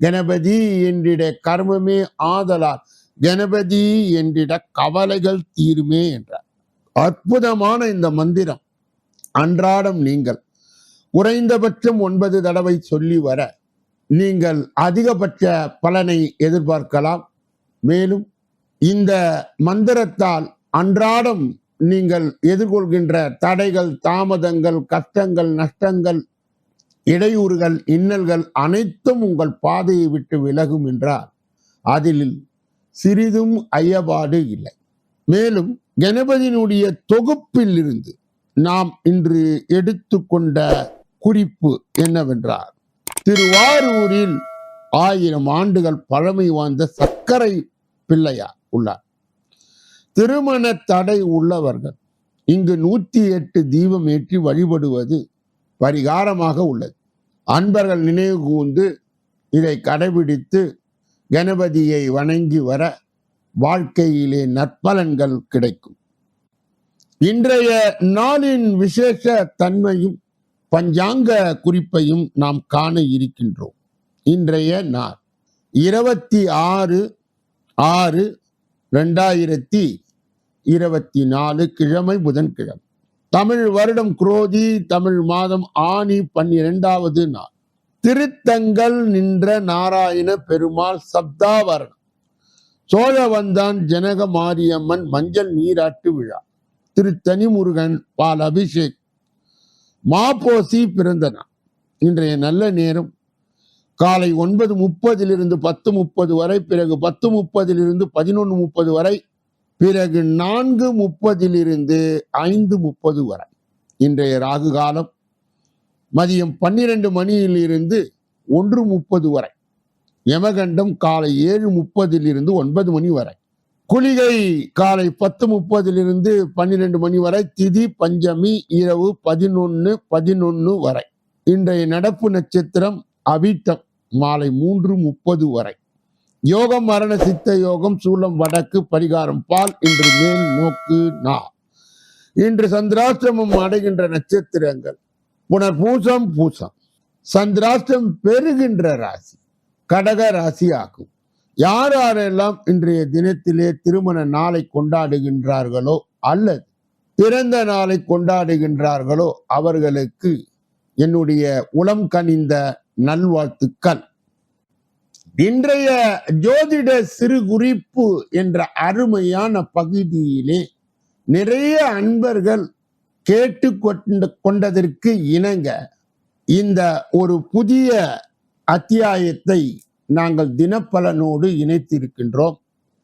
கணபதி என்றிட கர்மமே ஆதலால் கணபதி என்றிட கவலைகள் தீருமே என்றார். அற்புதமான இந்த மந்திரம். அன்றாடம் நீங்கள் குறைந்தபட்சம் ஒன்பது தடவை சொல்லி வர நீங்கள் அதிகபட்ச பலனை எதிர்பார்க்கலாம். மேலும் இந்த மந்திரத்தால் அன்றாடம் நீங்கள் எதிர்கொள்கின்ற தடைகள் தாமதங்கள் கஷ்டங்கள் நஷ்டங்கள் இடையூறுகள் இன்னல்கள் அனைத்தும் உங்கள் பாதையை விட்டு விலகும் என்றால் அதில் சிறிதும் ஐயபாடு இல்லை. மேலும் கணபதியினுடைய தொகுப்பில் இருந்து நாம் இன்று எடுத்துக்கொண்ட குறிப்பு என்னவென்றால் திருவாரூரில் ஆயிரம் ஆண்டுகள் பழமை வாய்ந்த சர்க்கரை பிள்ளையார் உள்ளார். திருமண தடை உள்ளவர்கள் இங்கு நூற்றி எட்டு தீபம் ஏற்றி வழிபடுவது பரிகாரமாக உள்ளது. அன்பர்கள் நினைவு கூர்ந்து இதை கடைபிடித்து கணபதியை வணங்கி வர வாழ்க்கையிலே நற்பலன்கள் கிடைக்கும். இன்றைய நாளின் விசேஷ தன்மையும் பஞ்சாங்க குறிப்பையும் நாம் காண இருக்கின்றோம். இன்றைய நாள் இருபத்தி ஆறு ஆறு ரெண்டாயிரத்தி இருபத்தி நாலு கிழமை புதன்கிழமை. தமிழ் வருடம் குரோதி தமிழ் மாதம் ஆணி பன்னிரெண்டாவது நாள். திருத்தங்கள் நின்ற நாராயண பெருமாள் சப்தாவரணம். சோழவந்தான் ஜனக மாரியம்மன் மஞ்சள் நீராட்டு விழா. திருத்தனி முருகன் பால் அபிஷேக் மாப்போசி பிறந்த நாள். இன்றைய நல்ல நேரம். காலை ஒன்பது முப்பதிலிருந்து பத்து முப்பது வரை பிறகு பத்து முப்பதிலிருந்து பதினொன்று முப்பது வரை பிறகு நான்கு முப்பதிலிருந்து ஐந்து முப்பது வரை. இன்றைய ராகு காலம் மதியம் பன்னிரண்டு மணியிலிருந்து ஒன்று முப்பது வரை. யமகண்டம் காலை ஏழு முப்பதிலிருந்து ஒன்பது மணி வரை. குளிகை காலை பத்து முப்பதிலிருந்து பன்னிரெண்டு மணி வரை. திதி பஞ்சமி இரவு பதினொன்று பதினொன்று வரை. இன்றைய நடப்பு நட்சத்திரம் அவிட்டம் மாலை மூன்று முப்பது வரை. யோகம் மரண சித்த யோகம் சூலம் வடக்கு பரிகாரம் பால் இன்று மேல் நோக்கு நா. இன்று சந்திராஷ்டிரமம் அடைகின்ற நட்சத்திரங்கள். புனர் பூசம். பூசம் சந்திராஷ்டிரம் பெறுகின்ற ராசி கடக ராசி ஆகும் யார் யாரெல்லாம் இன்றைய தினத்திலே திருமண நாளை கொண்டாடுகின்றார்களோ அல்லது பிறந்த நாளை கொண்டாடுகின்றார்களோ அவர்களுக்கு என்னுடைய உளம் கனிந்த நல்வாழ்த்துக்கள். இன்றைய ஜோதிட சிறு குறிப்பு என்ற அருமையான பகுதியிலே நிறைய அன்பர்கள் கேட்டு கொண்டதற்கு இணங்க இந்த ஒரு புதிய அத்தியாயத்தை நாங்கள் தினப்பலனோடு இணைத்திருக்கின்றோம்.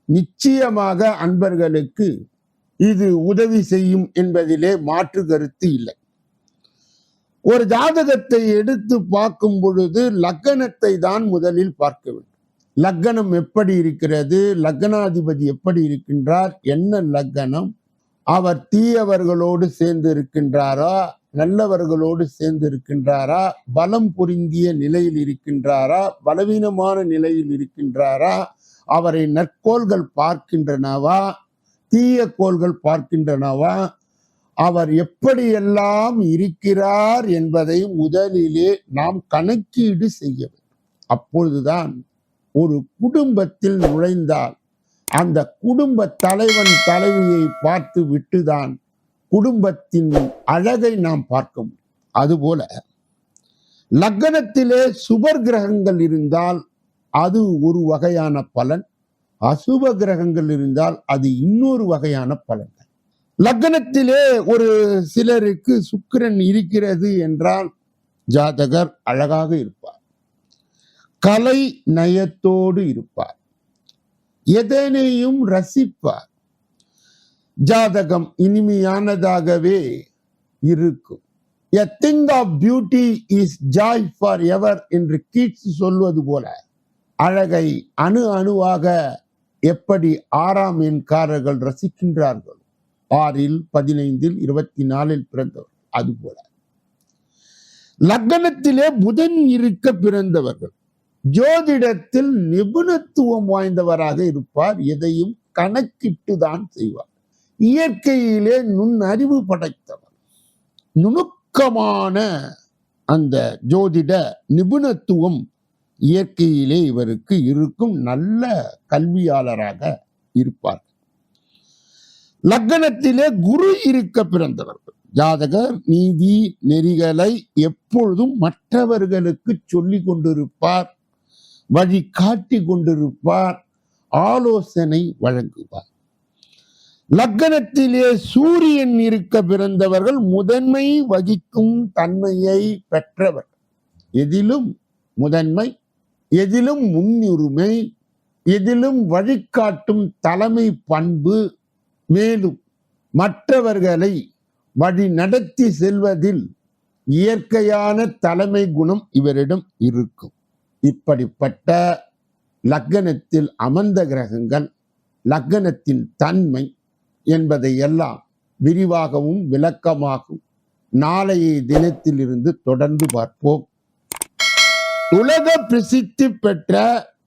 நிச்சயமாக அன்பர்களுக்கு இது உதவி செய்யும் என்பதிலே மாற்று கருத்து இல்லை. ஒரு ஜாதகத்தை எடுத்து பார்க்கும் பொழுது லக்கணத்தை தான் முதலில் பார்க்க வேண்டும். லக்கணம் எப்படி இருக்கிறது? லக்னாதிபதி எப்படி இருக்கின்றார்? என்ன லக்கணம் அவர் தீயவர்களோடு சேர்ந்து இருக்கின்றாரா? நல்லவர்களோடு சேர்ந்து இருக்கின்றாரா? பலம் பொருந்திய நிலையில் இருக்கின்றாரா? பலவீனமான நிலையில் இருக்கின்றாரா? அவரை நற்கோள்கள் பார்க்கின்றனவா? தீய கோள்கள் பார்க்கின்றனவா? அவர் எப்படியெல்லாம் இருக்கிறார் என்பதை முதலிலே நாம் கணக்கீடு செய்ய வேண்டும். அப்பொழுதுதான் ஒரு குடும்பத்தில் நுழைந்தால் அந்த குடும்ப தலைவன் தலைவியை பார்த்து விட்டுதான் குடும்பத்தின் அழகை நாம் பார்க்க முடியும். அதுபோல லக்னத்திலே சுபர் கிரகங்கள் இருந்தால் அது ஒரு வகையான பலன். அசுப கிரகங்கள் இருந்தால் அது இன்னொரு வகையான பலன். லக்னத்திலே ஒரு சிலருக்கு சுக்கிரன் இருக்கிறது என்றால் ஜாதகர் அழகாக இருப்பார். கலை நயத்தோடு இருப்பார். எதனையும் ரசிப்பார். ஜாதகம் இனிமையானதாகவே இருக்கும். A thing of beauty is joy forever என்று கீட்ஸ் சொல்வது போல அழகை அணு அணுவாக எப்படி ஆறாம் எண்காரர்கள் ரசிக்கின்றார்கள் ஆறில் பதினைந்தில் இருபத்தி நாலில் பிறந்தவர். அதுபோல. லக்னத்திலே புதன் இருக்க பிறந்தவர்கள். ஜோதிடத்தில் நிபுணத்துவம் வாய்ந்தவராக இருப்பார். எதையும் கணக்கிட்டு தான் செய்வார். இயற்கையிலே நுண்ணறிவு படைத்தவர். நுணுக்கமான அந்த ஜோதிட நிபுணத்துவம் இயற்கையிலே இவருக்கு இருக்கும் நல்ல கல்வியாளராக இருப்பார். லக்னத்திலே குரு இருக்க பிறந்தவர்கள். ஜாதகர் நீதி நெறிகளை எப்பொழுதும் மற்றவர்களுக்கு சொல்லி கொண்டிருப்பார். வழி காட்டி கொண்டிருப்பார். ஆலோசனை வழங்குவார். லக்னத்திலே சூரியன் இருக்க பிறந்தவர்கள் முதன்மை வகிக்கும் தன்மையை பெற்றவர். எதிலும் முதன்மை எதிலும் முன்னுரிமை எதிலும் வழிகாட்டும் தலைமை பண்பு மேலும் மற்றவர்களை வழி நடத்தி செல்வதில் இயற்கையான தலைமை குணம் இவரிடம் இருக்கும். இப்படிப்பட்ட லக்னத்தில் அமர்ந்த கிரகங்கள் லக்னத்தின் தன்மை என்பதை எல்லாம் விரிவாகவும் விளக்கமாகவும் நாளைய தினத்திலிருந்து தொடர்ந்து பார்ப்போம். உலக பிரசித்தி பெற்ற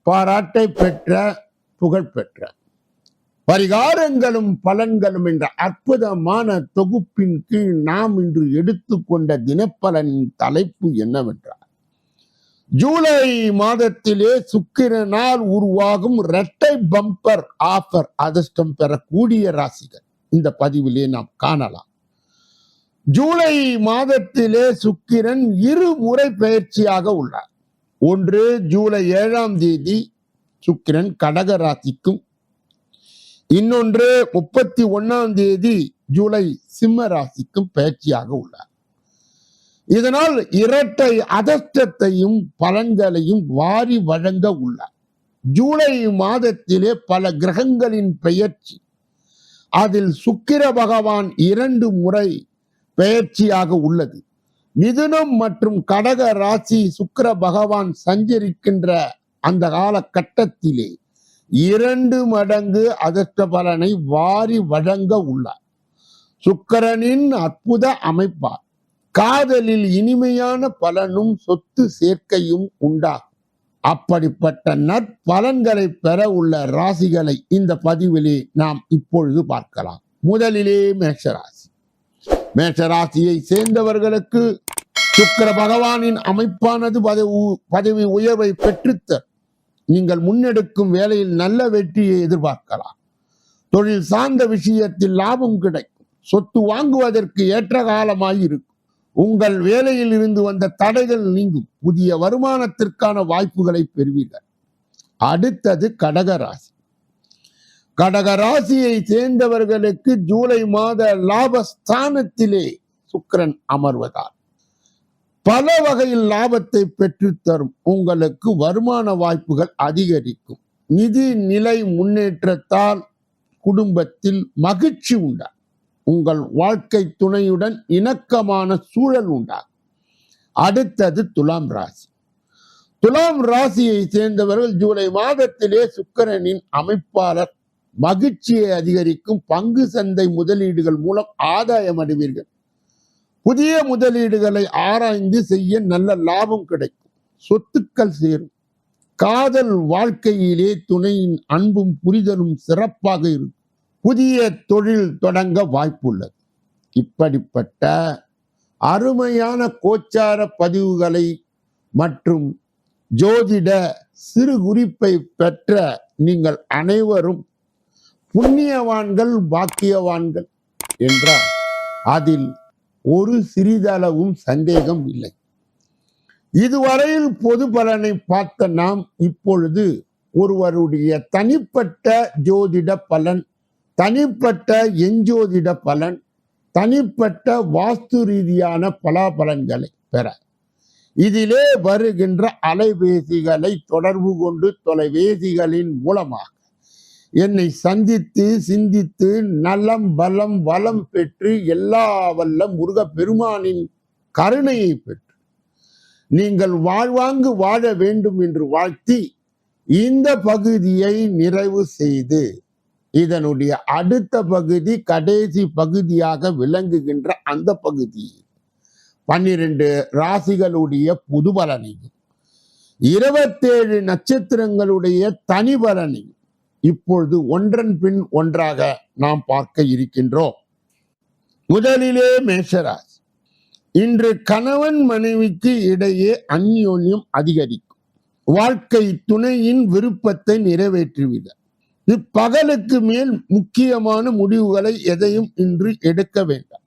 பாராட்டை பெற்ற புகழ் பெற்ற பரிகாரங்களும் பலன்களும் என்ற அற்புதமான தொகுப்பின் கீழ் நாம் இன்று எடுத்துக்கொண்ட தினப்பலனின் தலைப்பு என்னவென்றால் ஜூலை மாதத்திலே சுக்கிரனால் உருவாகும் இரட்டை பம்பர் ஆஃபர் அதிர்ஷ்டம் பெறக்கூடிய ராசிகள். இந்த பதிவிலே நாம் காணலாம். ஜூலை மாதத்திலே சுக்கிரன் இரு முறை பயிற்சியாக உள்ளார். ஒன்று ஜூலை ஏழாம் தேதி சுக்கிரன் கடக ராசிக்கும் இன்னொன்று முப்பத்தி ஒன்னாம் தேதி ஜூலை சிம்ம ராசிக்கும் பயிற்சியாக உள்ளார். இதனால் இரட்டை அதஷ்டத்தையும் பலன்களையும் வாரி வழங்க உள்ளார். ஜூலை மாதத்திலே பல கிரகங்களின் பெயர்ச்சி அதில் சுக்கிர பகவான் இரண்டு முறை பெயர்ச்சியாக உள்ளது. மிதுனம் மற்றும் கடக ராசி சுக்கிர பகவான் சஞ்சரிக்கின்ற அந்த காலகட்டத்திலே இரண்டு மடங்கு அதிர்ஷ்ட பலனை வாரி வழங்க உள்ளார். சுக்கிரனின் அற்புத அமைப்பார் காதலில் இனிமையான பலனும் சொத்து சேர்க்கையும் உண்டாகும். அப்படிப்பட்ட நற்பலன்களை பெற உள்ள ராசிகளை இந்த பதிவிலே நாம் இப்பொழுது பார்க்கலாம். முதலிலே மேஷராசி. மேஷராசியை சேர்ந்தவர்களுக்கு சுக்கிர பகவானின் அமைப்பானது பதவி பதவி உயர்வை பெற்றுத்தரும். நீங்கள் முன்னெடுக்கும் வேலையில் நல்ல வெற்றியை எதிர்பார்க்கலாம். தொழில் சார்ந்த விஷயத்தில் லாபம் கிடைக்கும். சொத்து வாங்குவதற்கு ஏற்ற காலமாய் இருக்கும். உங்கள் வேலையில் இருந்து வந்த தடைகள் நீங்கும். புதிய வருமானத்திற்கான வாய்ப்புகளை பெறுவீர்கள். அடுத்தது கடகராசி கடகராசியை சேர்ந்தவர்களுக்கு ஜூலை மாத லாபஸ்தானத்திலே சுக்கரன் அமர்வதால். பல வகையில் லாபத்தை பெற்றுத்தரும். உங்களுக்கு வருமான வாய்ப்புகள் அதிகரிக்கும். நிதி நிலை முன்னேற்றத்தால் குடும்பத்தில் மகிழ்ச்சி உண்டா உங்கள் வாழ்க்கை துணையுடன் இணக்கமான சூழல் உண்டா அடுத்தது துலாம் ராசி. துலாம் ராசியை சேர்ந்தவர்கள் ஜூலை மாதத்திலே சுக்கரனின் அமைப்பாளர் மகிழ்ச்சியை அதிகரிக்கும் பங்கு சந்தை முதலீடுகள் மூலம் ஆதாயம் அடைவீர்கள். புதிய முதலீடுகளை ஆராய்ந்து செய்ய நல்ல லாபம் கிடைக்கும். சொத்துக்கள் சேரும். காதல் வாழ்க்கையிலே துணையின் அன்பும் புரிதலும் சிறப்பாக இருக்கும். புதிய தொழில் தொடங்க வாய்ப்புள்ளது. இப்படிப்பட்ட அருமையான கோச்சார பதிவுகளை மற்றும் ஜோதிட சிறு குறிப்பை பெற்ற நீங்கள் அனைவரும் புண்ணியவான்கள் பாக்கியவான்கள் என்றால் அதில் ஒரு சிறிதளவும் சந்தேகம் இல்லை. இதுவரையில் பொது பலனை பார்த்த நாம் இப்பொழுது ஒருவருடைய தனிப்பட்ட ஜோதிட பலன் தனிப்பட்ட எஞ்சோதிட பலன் தனிப்பட்ட வாஸ்து ரீதியான பலாபலன்களை பெற. இதிலே வருகின்ற அலைபேசிகளை தொடர்பு கொண்டு தொலைபேசிகளின் மூலமாக என்னை சந்தித்து சிந்தித்து நலம் பலம் வளம் பெற்று எல்லா வல்ல முருக பெருமானின் கருணையை பெற்று நீங்கள் வாழ்வாங்கு வாழ வேண்டும் என்று வாழ்த்தி இந்த பகுதியை நிறைவு செய்து இதனுடைய அடுத்த பகுதி கடைசி பகுதியாக விளங்குகின்ற அந்த பகுதி. பன்னிரண்டு ராசிகளுடைய புது பலனையும் இருபத்தேழு நட்சத்திரங்களுடைய தனி பலனையும் இப்பொழுது ஒன்றன் பின் ஒன்றாக நாம் பார்க்க இருக்கின்றோம். முதலிலே மேஷராசி. இன்று கணவன் மனைவிக்கு இடையே அந்யோன்யம் அதிகரிக்கும். வாழ்க்கை துணையின் விருப்பத்தை நிறைவேற்றுவிட. இப்பகலுக்கு மேல் முக்கியமான முடிவுகளை எதையும் இன்று எடுக்க வேண்டாம்.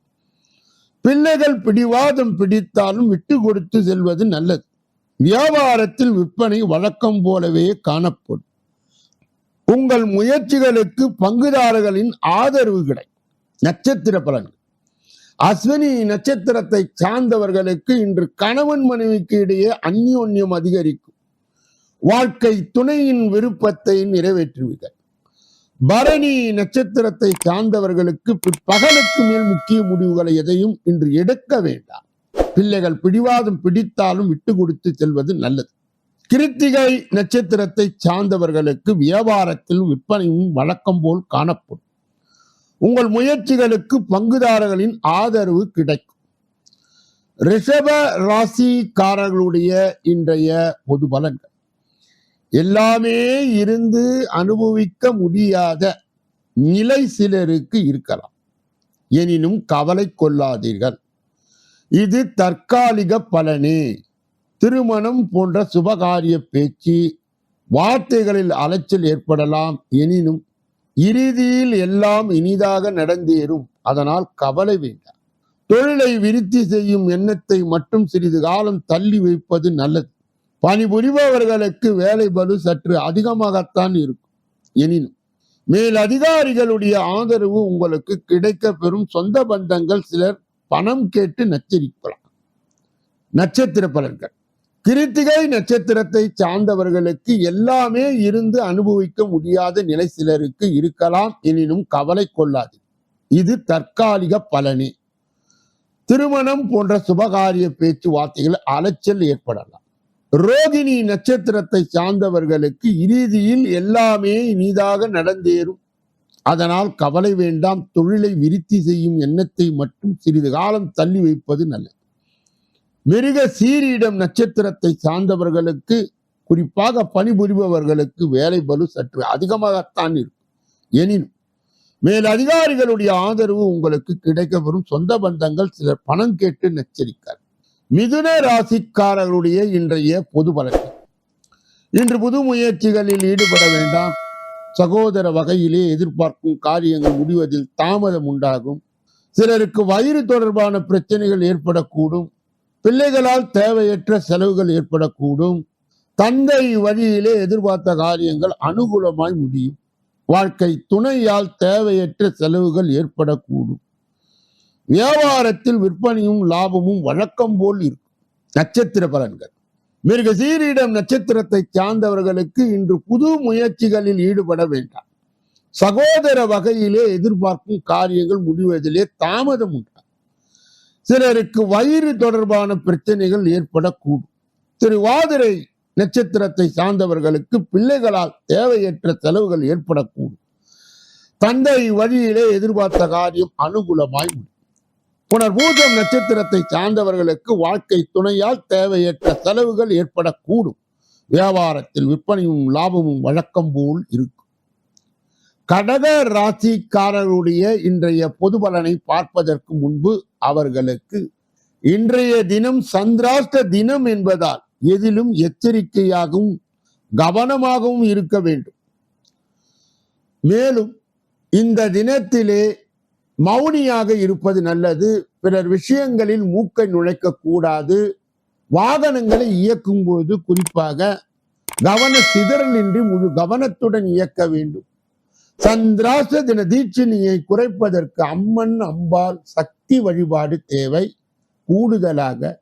பிள்ளைகள் பிடிவாதம் பிடித்தாலும் விட்டு கொடுத்து செல்வது நல்லது. வியாபாரத்தில் விற்பனை வழக்கம் போலவே காணப்படும். உங்கள் முயற்சிகளுக்கு பங்குதாரர்களின் ஆதரவு கிடைக்கும். நட்சத்திர பலன்கள். அஸ்வினி நட்சத்திரத்தை சார்ந்தவர்களுக்கு இன்று கணவன் மனைவிக்கு இடையே அந்யோன்யம் அதிகரிக்கும். வாழ்க்கை துணையின் விருப்பத்தை நிறைவேற்றுவீர்கள். பரணி நட்சத்திரத்தை சார்ந்தவர்களுக்கு பிற்பகலுக்கு மேல் முக்கிய முடிவுகளை எதையும் இன்று எடுக்க வேண்டாம். பிள்ளைகள் பிடிவாதம் பிடித்தாலும் விட்டு கொடுத்து செல்வது நல்லது. கிருத்திகை நட்சத்திரத்தை சார்ந்தவர்களுக்கு வியாபாரத்தில் விற்பனையும் வழக்கம் போல் காணப்படும். உங்கள் முயற்சிகளுக்கு பங்குதாரர்களின் ஆதரவு கிடைக்கும். ரிஷப ராசிக்காரர்களுடைய இன்றைய பொது பலன்கள். எல்லாமே இருந்து அனுபவிக்க முடியாத நிலை சிலருக்கு இருக்கலாம். எனினும் கவலை கொள்ளாதீர்கள். இது தற்காலிக பலனே. திருமணம் போன்ற சுபகாரிய பேச்சு வார்த்தைகளில் அலைச்சல் ஏற்படலாம் எனினும் இறுதியில் எல்லாம் இனிதாக நடந்தேறும். அதனால் கவலை வேண்டாம். தொழிலை விருத்தி செய்யும் எண்ணத்தை மட்டும் சிறிது காலம் தள்ளி வைப்பது நல்லது. பணிபுரிபவர்களுக்கு வேலை பலு சற்று அதிகமாகத்தான் இருக்கும். எனினும் மேல் அதிகாரிகளுடைய ஆதரவு உங்களுக்கு கிடைக்க பெறும் சொந்த பந்தங்கள் சிலர் பணம் கேட்டு நச்சரிக்கலாம். நட்சத்திர பலன்கள். கிருத்திகை நட்சத்திரத்தை சார்ந்தவர்களுக்கு எல்லாமே இருந்து அனுபவிக்க முடியாத நிலை சிலருக்கு இருக்கலாம். எனினும் கவலை கொள்ளாது. இது தற்காலிக பலனே. திருமணம் போன்ற சுபகாரிய பேச்சுவார்த்தைகள் அலைச்சல் ஏற்படலாம். ரோகிணி நட்சத்திரத்தை சார்ந்தவர்களுக்கு இறுதியில் எல்லாமே இனிதாக நடந்தேறும். அதனால் கவலை வேண்டாம். தொழிலை விருத்தி செய்யும் எண்ணத்தை மட்டும் சிறிது காலம் தள்ளி வைப்பது நல்லது. மிருக சீரியிடம் நட்சத்திரத்தை சார்ந்தவர்களுக்கு குறிப்பாக பணிபுரிபவர்களுக்கு வேலை பலு சற்று அதிகமாகத்தான் இருக்கும். எனினும் மேல் அதிகாரிகளுடைய ஆதரவு உங்களுக்கு கிடைக்கப்பெறும். சொந்த பந்தங்கள் சிலர் பணம் கேட்டு நச்சரிக்கார். மிதுன ராசிக்காரர்களுடைய இன்றைய பொது பலன்கள் இன்று புது முயற்சிகளில் ஈடுபட வேண்டாம். சகோதர வகையிலே எதிர்பார்க்கும் காரியங்கள் முடிவதில் தாமதம் உண்டாகும். சிலருக்கு வயிறு தொடர்பான பிரச்சனைகள் ஏற்படக்கூடும். பிள்ளைகளால் தேவையற்ற செலவுகள் ஏற்படக்கூடும். தந்தை வழியிலே எதிர்பார்த்த காரியங்கள் அனுகூலமாய் முடியும். வாழ்க்கை துணையால் தேவையற்ற செலவுகள் ஏற்படக்கூடும். வியாபாரத்தில் விற்பனையும் லாபமும் வழக்கம் போல் இருக்கும். நட்சத்திர பலன்கள். மிருக சீரிடம் நட்சத்திரத்தை சார்ந்தவர்களுக்கு இன்று புது முயற்சிகளில் ஈடுபட வேண்டாம். சகோதர வகையிலே எதிர்பார்க்கும் காரியங்கள் முடிவதிலே தாமதம் உண்டு. சிலருக்கு வயிறு தொடர்பான பிரச்சனைகள் ஏற்படக்கூடும். திருவாதிரை நட்சத்திரத்தை சார்ந்தவர்களுக்கு பிள்ளைகளால் தேவையற்ற செலவுகள் ஏற்படக்கூடும். தந்தை வழியிலே எதிர்பார்த்த காரியம் அனுகூலமாய் முடியும். புனர்பூஜம் நட்சத்திரத்தை சார்ந்தவர்களுக்கு வாழ்க்கை துணையால் தேவையற்ற செலவுகள் ஏற்படக்கூடும். வியாபாரத்தில் விற்பனையும் லாபமும் வழக்கம் போல் இருக்கும். கடக ராசிக்காரருடைய இன்றைய பொது பலனை பார்ப்பதற்கு முன்பு அவர்களுக்கு இன்றைய தினம் சந்திராஷ்ட தினம் என்பதால் எதிலும் எச்சரிக்கையாகவும் கவனமாகவும் இருக்க வேண்டும். மேலும் இந்த தினத்திலே மௌனியாக இருப்பது நல்லது. பிறர் விஷயங்களில் மூக்கை நுழைக்க கூடாது. வாகனங்களை இயக்கும் போது குறிப்பாக கவன சிதறலின்றி முழு கவனத்துடன் இயக்க வேண்டும். சந்திராச தின தீட்சினியை குறைப்பதற்கு அம்மன் அம்பாள் சக்தி வழிபாடு தேவை கூடுதலாக.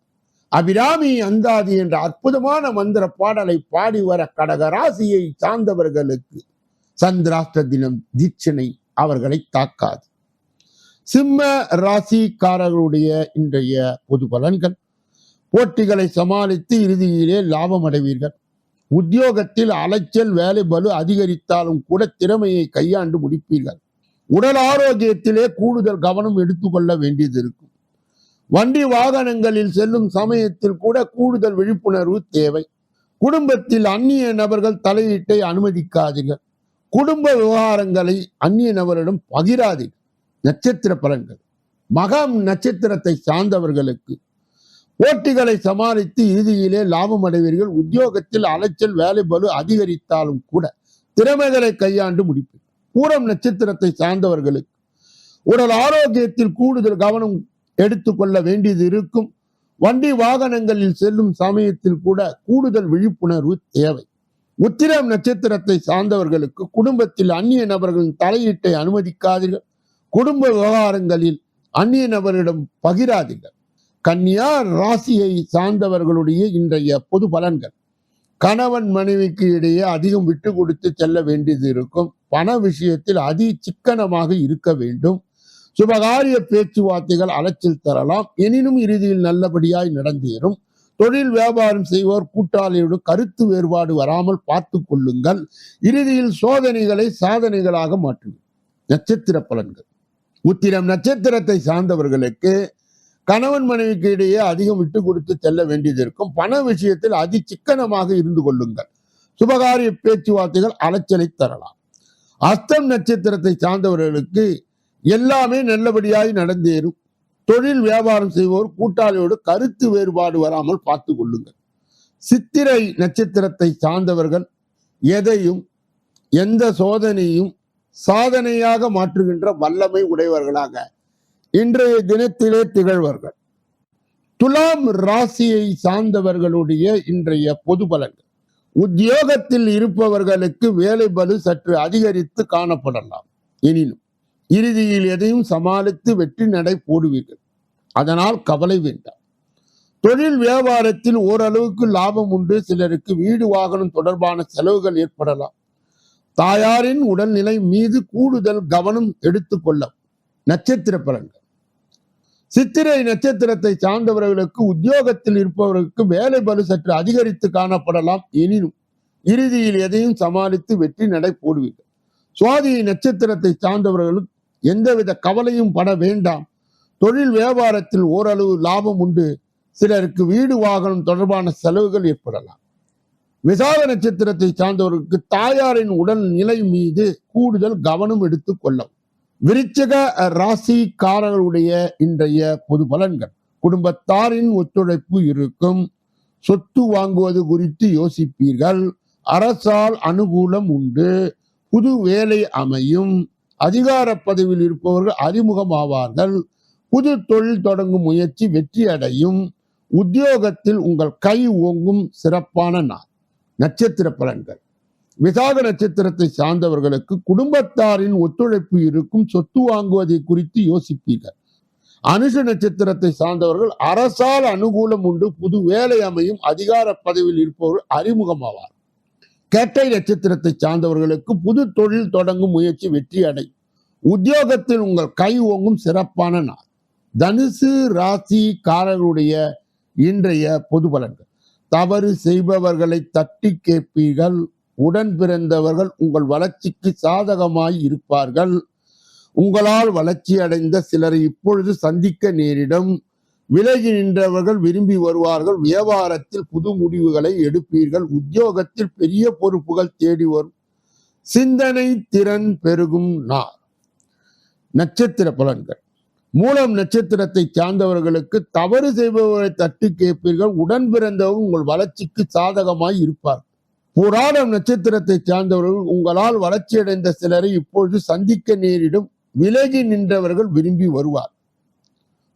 அபிராமி அந்தாதி என்ற அற்புதமான மந்திர பாடலை பாடி வர கடகராசியை சார்ந்தவர்களுக்கு சந்திராஷ்ட தினம் தீட்சணை அவர்களை தாக்காது. சிம்ம ராசிக்காரர்களுடைய இன்றைய பொது பலன்கள். போட்டிகளை சமாளித்து இறுதியிலே லாபம் அடைவீர்கள். உத்தியோகத்தில் அலைச்சல் வேலை பலு அதிகரித்தாலும் கூட திறமையை கையாண்டு முடிப்பீர்கள். உடல் ஆரோக்கியத்திலே கூடுதல் கவனம் எடுத்துக்கொள்ள வேண்டியது இருக்கும் வண்டி வாகனங்களில் செல்லும் சமயத்தில் கூட கூடுதல் விழிப்புணர்வு தேவை. குடும்பத்தில் அந்நிய நபர்கள் தலையீட்டை அனுமதிக்காதீர்கள். குடும்ப விவகாரங்களை அந்நிய நபரிடம் பகிராதீர்கள். நட்சத்திர பலன்கள். மகம் நட்சத்திரத்தை சார்ந்தவர்களுக்கு போட்டிகளை சமாளித்து இறுதியிலே லாபம் அடைவீர்கள். உத்தியோகத்தில் அலைச்சல் வேலை பலு அதிகரித்தாலும் கூட திறமைகளை கையாண்டு முடிப்பீர்கள். பூரம் நட்சத்திரத்தை சார்ந்தவர்களுக்கு உடல் ஆரோக்கியத்தில் கூடுதல் கவனம் எடுத்துக்கொள்ள வேண்டியது இருக்கும். வண்டி வாகனங்களில் செல்லும் சமயத்தில் கூட கூடுதல் விழிப்புணர்வு தேவை. உத்திரம் நட்சத்திரத்தை சார்ந்தவர்களுக்கு குடும்பத்தில் அந்நிய நபர்களின் தலையீட்டை அனுமதிக்காதீர்கள். குடும்ப விவகாரங்களில் அந்நிய நபரிடம் பகிராதீர்கள். கன்னியா ராசியை சார்ந்தவர்களுடைய இன்றைய பொது பலன்கள். கணவன் மனைவிக்கு இடையே அதிகம் விட்டு கொடுத்து செல்ல வேண்டியது இருக்கும். பண விஷயத்தில் அதி சிக்கனமாக இருக்க வேண்டும். சுபகாரிய பேச்சுவார்த்தைகள் அலைச்சல் தரலாம். எனினும் இறுதியில் நல்லபடியாய் நடந்தேறும். தொழில் வியாபாரம் செய்வோர் கூட்டாளியோடு கருத்து வேறுபாடு வராமல் பார்த்து கொள்ளுங்கள். இறுதியில் சோதனைகளை சாதனைகளாக மாற்றுங்கள். நட்சத்திர பலன்கள். உத்திரம் நட்சத்திரத்தை சார்ந்தவர்களுக்கு கணவன் மனைவிக்கு இடையே அதிகம் விட்டு கொடுத்து செல்ல வேண்டியது இருக்கும். பண விஷயத்தில் அதி சிக்கனமாக இருந்து கொள்ளுங்கள். சுபகாரிய பேச்சுவார்த்தைகள் அலைச்சலை தரலாம். அஸ்தம் நட்சத்திரத்தை சார்ந்தவர்களுக்கு எல்லாமே நல்லபடியாய் நடந்தேறும். தொழில் வியாபாரம் செய்வோர் கூட்டாளியோடு கருத்து வேறுபாடு வராமல் பார்த்து கொள்ளுங்கள். சித்திரை நட்சத்திரத்தை சார்ந்தவர்கள் எதையும் எந்த சோதனையும் சாதனையாக மாற்றுகின்ற வல்லமை உடையவர்களாக இன்றைய தினத்திலே திகழ்வார்கள். துலாம் ராசியை சார்ந்தவர்களுடைய இன்றைய பொது பலன்கள். உத்தியோகத்தில் இருப்பவர்களுக்கு வேலை பலு சற்று அதிகரித்து காணப்படலாம். எனினும் இறுதியில் எதையும் சமாளித்து வெற்றி நடை போடுவீர்கள். அதனால் கவலை வேண்டாம். தொழில் வியாபாரத்தில் ஓரளவுக்கு லாபம் உண்டு. சிலருக்கு வீடு வாகனம் தொடர்பான செலவுகள் ஏற்படலாம். தாயாரின் உடல்நிலை மீது கூடுதல் கவனம் எடுத்துக்கொள்ள நட்சத்திர பலன்கள். சித்திரை நட்சத்திரத்தை சார்ந்தவர்களுக்கு உத்தியோகத்தில் இருப்பவர்களுக்கு வேலை பலு சற்று அதிகரித்து காணப்படலாம் எனினும் இறுதியில் எதையும் சமாளித்து வெற்றி நடை போடுவீர்கள். சுவாதி நட்சத்திரத்தை சார்ந்தவர்களுக்கு எந்தவித கவலையும் பட வேண்டாம். தொழில் வியாபாரத்தில் ஓரளவு லாபம் உண்டு. சிலருக்கு வீடு வாகனம் தொடர்பான செலவுகள் ஏற்படலாம். விசாக நட்சத்திரத்தை சார்ந்தவர்களுக்கு தாயாரின் உடல் நிலை மீது கூடுதல் கவனம் எடுத்துக் கொள்ளவும். விருச்சக ராசிக்காரர்களுடைய இன்றைய பொது பலன்கள். குடும்பத்தாரின் ஒத்துழைப்பு இருக்கும். சொத்து வாங்குவது குறித்து யோசிப்பீர்கள். அரசால் அனுகூலம் உண்டு. புது வேலை அமையும். அதிகார பதவியில் இருப்பவர்கள் அறிமுகமாவார்கள். புது தொழில் தொடங்கும் முயற்சி வெற்றி அடையும் உத்தியோகத்தில் உங்கள் கை ஓங்கும் சிறப்பான நாள். நட்சத்திர பலன்கள். விசாக நட்சத்திரத்தை சார்ந்தவர்களுக்கு குடும்பத்தாரின் ஒத்துழைப்பு இருக்கும் சொத்து வாங்குவதை குறித்து யோசிப்பீர்கள். அனுஷ நட்சத்திரத்தை சார்ந்தவர்கள் அரசால் அனுகூலம் உண்டு புது வேலை அமையும் அதிகார பதவியில் இருப்பவர்கள் அறிமுகமாவார். கேட்டை நட்சத்திரத்தை சார்ந்தவர்களுக்கு புது தொழில் தொடங்கும் முயற்சி வெற்றி அடையும் உத்தியோகத்தில் உங்கள் கை ஓங்கும் சிறப்பான நாள். தனுசு ராசிக்காரர்களுடைய இன்றைய பொது பலன்கள். தவறு செய்பவர்களை தட்டி கேட்பீர்கள். உடன் பிறந்தவர்கள் உங்கள் வளர்ச்சிக்கு சாதகமாய் இருப்பார்கள். உங்களால் வளர்ச்சி அடைந்த சிலரை இப்பொழுது சந்திக்க நேரிடும். விலகி நின்றவர்கள் விரும்பி வருவார்கள். வியாபாரத்தில் புது முடிவுகளை எடுப்பீர்கள். உத்தியோகத்தில் பெரிய பொறுப்புகள் தேடி வரும். சிந்தனை திறன் பெருகும் நார் நட்சத்திர பலன்கள். மூலம் நட்சத்திரத்தை சார்ந்தவர்களுக்கு தவறு செய்பவர்களை தட்டு கேட்பீர்கள். உடன் பிறந்தவங்க உங்கள் வளர்ச்சிக்கு சாதகமாய் இருப்பார்கள். புராணம் நட்சத்திரத்தை சார்ந்தவர்கள் உங்களால் வளர்ச்சியடைந்த சிலரை இப்பொழுது சந்திக்க நேரிடும் விலகி நின்றவர்கள் விரும்பி வருவார்.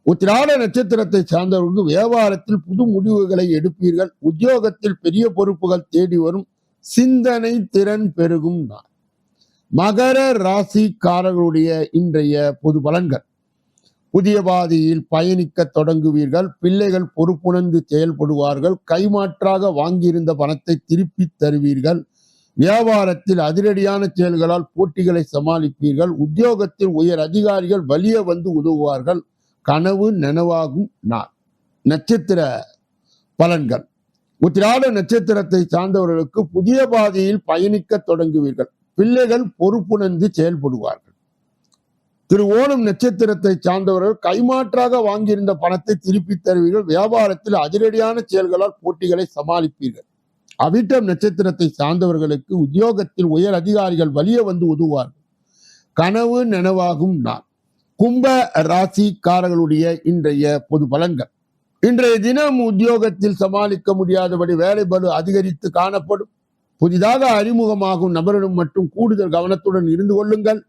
உத்திராட நட்சத்திரத்தை சார்ந்தவர்களுக்கு வியாபாரத்தில் புது முடிவுகளை எடுப்பீர்கள். உத்தியோகத்தில் பெரிய பொறுப்புகள் தேடி வரும். சிந்தனை திறன் பெருகும் நாள். மகர ராசிக்காரர்களுடைய இன்றைய பொது பலன்கள். புதிய பாதையில் பயணிக்க தொடங்குவீர்கள். பிள்ளைகள் பொறுப்புணர்ந்து செயல்படுவார்கள். கைமாற்றாக வாங்கியிருந்த பணத்தை திருப்பி தருவீர்கள். வியாபாரத்தில் அதிரடியான செயல்களால் போட்டிகளை சமாளிப்பீர்கள். உத்தியோகத்தில் உயர் அதிகாரிகள் வலிய வந்து உதவுவார்கள். கனவு நனவாகும் நாள். நட்சத்திர பலன்கள். உத்திராட நட்சத்திரத்தை சார்ந்தவர்களுக்கு புதிய பாதையில் பயணிக்க தொடங்குவீர்கள். பிள்ளைகள் பொறுப்புணர்ந்து செயல்படுவார்கள். திரு ஓணம் நட்சத்திரத்தை சார்ந்தவர்கள் கைமாற்றாக வாங்கியிருந்த பணத்தை திருப்பி தருவீர்கள். வியாபாரத்தில் அதிரடியான செயல்களால் போட்டிகளை சமாளிப்பீர்கள். அவிட்டம் நட்சத்திரத்தை சார்ந்தவர்களுக்கு உத்தியோகத்தில் உயர் அதிகாரிகள் வலிய வந்து உதுவார்கள் கனவு நனவாகும் நான் கும்ப ராசிக்காரர்களுடைய இன்றைய பொது பலன்கள். இன்றைய தினம் உத்தியோகத்தில் சமாளிக்க முடியாதபடி வேலை அதிகரித்து காணப்படும். புதிதாக அறிமுகமாகும் நபரிடம் மட்டும் கூடுதல் கவனத்துடன் இருந்து கொள்ளுங்கள்.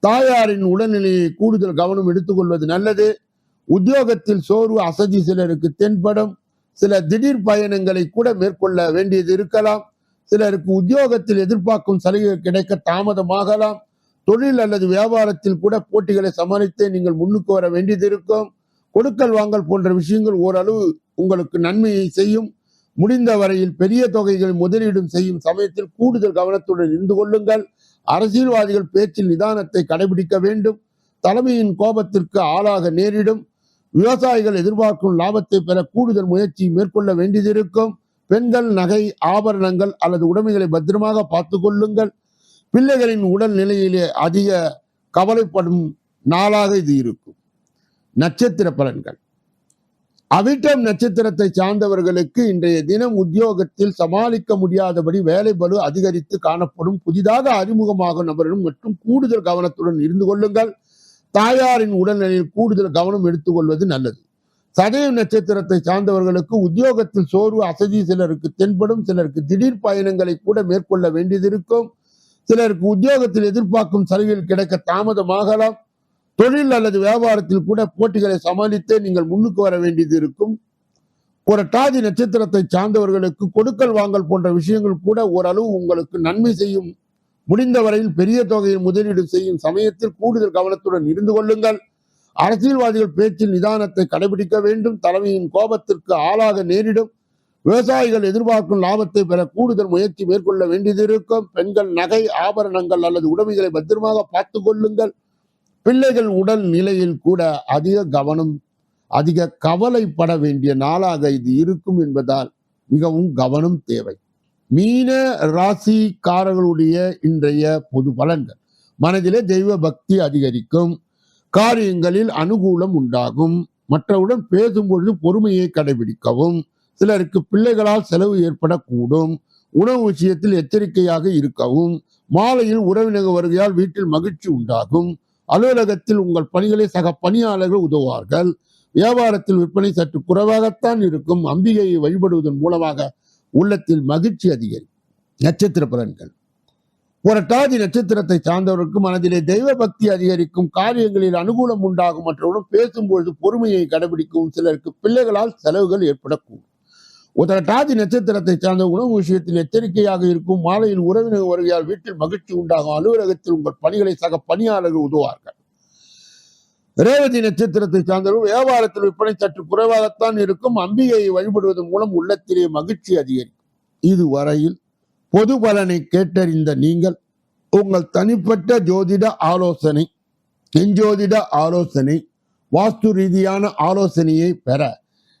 தாயாரின் உடல்நிலையை கூடுதல் கவனம் எடுத்துக்கொள்வது நல்லது. உத்தியோகத்தில் சோர்வு அசதி சிலருக்கு தென்படும். சில திடீர் பயணங்களை கூட மேற்கொள்ள வேண்டியது இருக்கலாம். சிலருக்கு உத்தியோகத்தில் எதிர்பார்க்கும் சலுகை கிடைக்க தாமதமாகலாம். தொழில் அல்லது வியாபாரத்தில் கூட போட்டிகளை சமாளித்து நீங்கள் முன்னுக்கு வர வேண்டியது இருக்கும். கொடுக்கல் வாங்கல் போன்ற விஷயங்கள் ஓரளவு உங்களுக்கு நன்மையை செய்யும். முடிந்த வரையில் பெரிய தொகைகள் முதலீடும் செய்யும் சமயத்தில் கூடுதல் கவனத்துடன் இருந்து கொள்ளுங்கள். அரசியல்வாதிகள் பேச்சில் நிதானத்தை கடைபிடிக்க வேண்டும். தலைமையின் கோபத்திற்கு ஆளாக நேரிடும். விவசாயிகள் எதிர்பார்க்கும் லாபத்தை பெற கூடுதல் முயற்சி மேற்கொள்ள வேண்டியது இருக்கும் பெண்கள் நகை ஆபரணங்கள் அல்லது உடைமைகளை பத்திரமாக பார்த்து கொள்ளுங்கள் பிள்ளைகளின் உடல் நிலையிலே அதிக கவலைப்படும் நாளாக இது இருக்கும். நட்சத்திர பலன்கள். அவிட்டம் நட்சத்திரத்தை சார்ந்தவர்களுக்கு இன்றைய தினம் உத்தியோகத்தில் சமாளிக்க முடியாதபடி வேலை பலு அதிகரித்து காணப்படும் புதிதாக அறிமுகமாகும் நபரிடம் மற்றும் கூடுதல் கவனத்துடன் இருந்து கொள்ளுங்கள். தாயாரின் உடல்நிலையில் கூடுதல் கவனம் எடுத்துக்கொள்வது நல்லது. சதய நட்சத்திரத்தை சார்ந்தவர்களுக்கு உத்தியோகத்தில் சோர்வு அசதி சிலருக்கு தென்படும் சிலருக்கு திடீர் பயணங்களை கூட மேற்கொள்ள வேண்டியது இருக்கும். சிலருக்கு உத்தியோகத்தில் எதிர்பார்க்கும் சலுகைகள் கிடைக்க தாமதமாகலாம். தொழில் அல்லது வியாபாரத்தில் கூட போட்டிகளை சமாளித்தே நீங்கள் முன்னுக்கு வர வேண்டியது இருக்கும். ஒரு டாதி நட்சத்திரத்தை சார்ந்தவர்களுக்கு கொடுக்கல் வாங்கல் போன்ற விஷயங்கள் கூட ஓரளவு உங்களுக்கு நன்மை செய்யும். முடிந்த வரையில் பெரிய தொகையில் முதலீடு செய்யும் சமயத்தில் கூடுதல் கவனத்துடன் இருந்து கொள்ளுங்கள். அரசியல்வாதிகள் பேச்சில் நிதானத்தை கடைபிடிக்க வேண்டும். தலைமையின் கோபத்திற்கு ஆளாக நேரிடும். விவசாயிகள் எதிர்பார்க்கும் லாபத்தை பெற கூடுதல் முயற்சி மேற்கொள்ள வேண்டியது இருக்கும். பெண்கள் நகை ஆபரணங்கள் அல்லது உடைமைகளை பத்திரமாக பார்த்து கொள்ளுங்கள். பிள்ளைகள் உடல் நிலையில் கூட அதிக கவனம் அதிக கவலைப்பட வேண்டிய நாளாக இது இருக்கும் என்பதால் மிகவும் கவனம் தேவை. மீன ராசிக்காரர்களுடைய இன்றைய பொது பலன்கள். மனதிலே தெய்வ பக்தி அதிகரிக்கும் காரியங்களில் அனுகூலம் உண்டாகும் மற்றவுடன் பேசும்பொழுது பொறுமையை கடைபிடிக்கவும் சிலருக்கு பிள்ளைகளால் செலவு ஏற்படக்கூடும் உணவு விஷயத்தில் எச்சரிக்கையாக இருக்கவும் மாலையில் உறவினர்கள் வருகையால் வீட்டில் மகிழ்ச்சி உண்டாகும் அலுவலகத்தில் உங்கள் பணிகளை சக பணியாளர்கள் உதவுவார்கள். வியாபாரத்தில் விற்பனை சற்று குறைவாகத்தான் இருக்கும். அம்பிகையை வழிபடுவதன் மூலமாக உள்ளத்தில் மகிழ்ச்சி அதிகரிக்கும். நட்சத்திர பலன்கள். புரட்டாதி நட்சத்திரத்தை சார்ந்தவருக்கு மனதிலே தெய்வ பக்தி அதிகரிக்கும். காரியங்களில் அனுகூலம் உண்டாகும். மற்றவுடன் பேசும்பொழுது பொறுமையை கடைபிடிக்கும் சிலருக்கு பிள்ளைகளால் செலவுகள் ஏற்படக்கூடும். உதரட்டாதி நட்சத்திரத்தை சார்ந்த உணவு விஷயத்தில் எச்சரிக்கையாக இருக்கும். மாலையில் உறவினர் வருகையால் வீட்டில் மகிழ்ச்சி உண்டாகும். அலுவலகத்தில் உங்கள் பணிகளை சக பணியாளர்கள் உதவார்கள் ரேவதி நட்சத்திரத்தை சார்ந்தவர்கள் வியாபாரத்தில் விற்பனை சற்று குறைவாகத்தான் இருக்கும். அம்பிகையை வழிபடுவதன் மூலம் உள்ளத்திலே மகிழ்ச்சி அதிகரிக்கும். இதுவரையில் பொது பலனை கேட்டறிந்த நீங்கள் உங்கள் தனிப்பட்ட ஜோதிட ஆலோசனை எஞ்சோதிட ஆலோசனை வாஸ்து ரீதியான ஆலோசனையை பெற